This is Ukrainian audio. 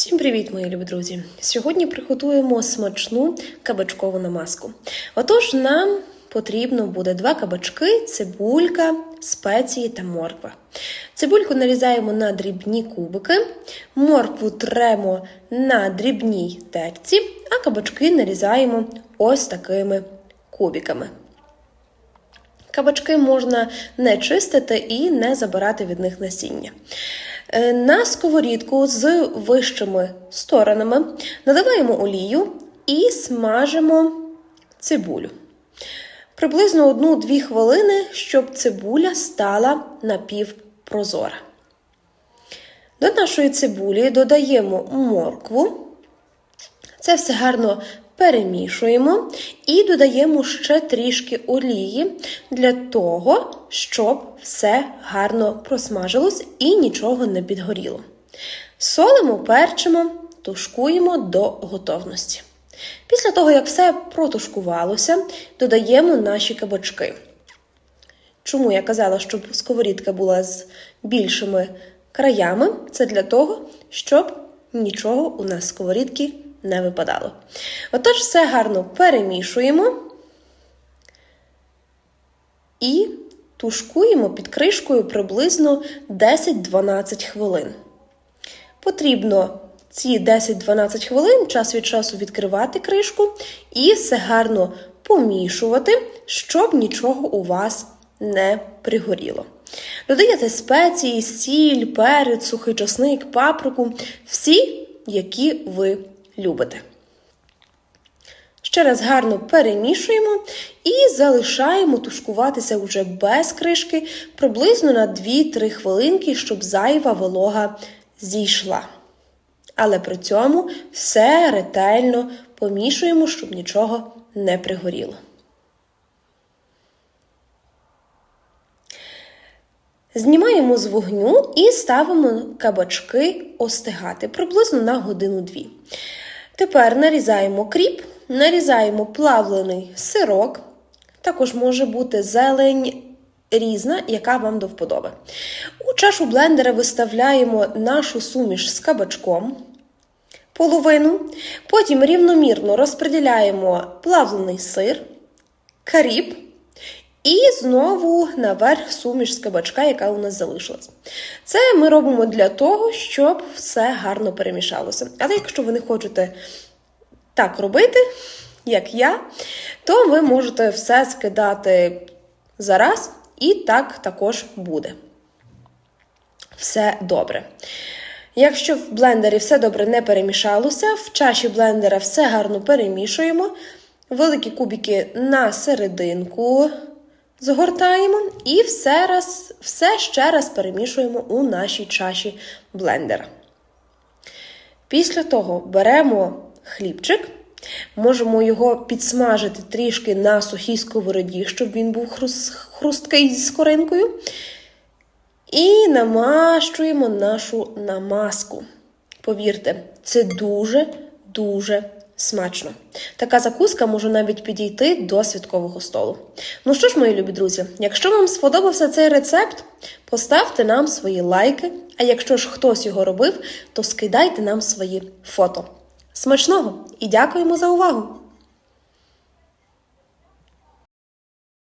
Всім привіт, мої любі друзі! Сьогодні приготуємо смачну кабачкову намазку. Отож, нам потрібно буде два кабачки, цибулька, спеції та морква. Цибульку нарізаємо на дрібні кубики, моркву тремо на дрібній терці, а кабачки нарізаємо ось такими кубиками. Кабачки можна не чистити і не забирати від них насіння. Е, На сковорідку з вищими сторонами наливаємо олію і смажимо цибулю. Приблизно 1-2 хвилини, щоб цибуля стала напівпрозора. До нашої цибулі додаємо моркву. Це все гарно перемішуємо і додаємо ще трішки олії для того, щоб все гарно просмажилось і нічого не підгоріло. Солимо, перчимо, тушкуємо до готовності. Після того, як все протушкувалося, додаємо наші кабачки. Чому я казала, щоб сковорідка була з більшими краями? Це для того, щоб нічого у нас сковорідки не випадало. Отож, все гарно перемішуємо і тушкуємо під кришкою приблизно 10-12 хвилин. Потрібно ці 10-12 хвилин час від часу відкривати кришку і все гарно помішувати, щоб нічого у вас не пригоріло. Додаєте спеції, сіль, перець, сухий часник, паприку, всі, які ви любите. Ще раз гарно перемішуємо і залишаємо тушкуватися вже без кришки приблизно на 2-3 хвилинки, щоб зайва волога зійшла. Але при цьому все ретельно помішуємо, щоб нічого не пригоріло. Знімаємо з вогню і ставимо кабачки остигати приблизно на годину-дві. Тепер нарізаємо кріп, нарізаємо плавлений сирок, також може бути зелень різна, яка вам до вподоби. У чашу блендера виставляємо нашу суміш з кабачком, половину, потім рівномірно розподіляємо плавлений сир, кріп. І знову наверх суміш з кабачка, яка у нас залишилась. Це ми робимо для того, щоб все гарно перемішалося. Але якщо ви не хочете так робити, як я, то ви можете все скидати зараз, і так також буде. Все добре. Якщо в блендері все добре не перемішалося, в чаші блендера все гарно перемішуємо. Великі кубики на серединку згортаємо і все, раз, все ще раз перемішуємо у нашій чаші блендера. Після того беремо хлібчик, можемо його підсмажити трішки на сухій сковороді, щоб він був хрус, хрусткий з коринкою. І намащуємо нашу намазку. Повірте, це дуже-дуже смачно. Така закуска може навіть підійти до святкового столу. Ну що ж, мої любі друзі, якщо вам сподобався цей рецепт, поставте нам свої лайки. А якщо ж хтось його робив, то скидайте нам свої фото. Смачного і дякуємо за увагу!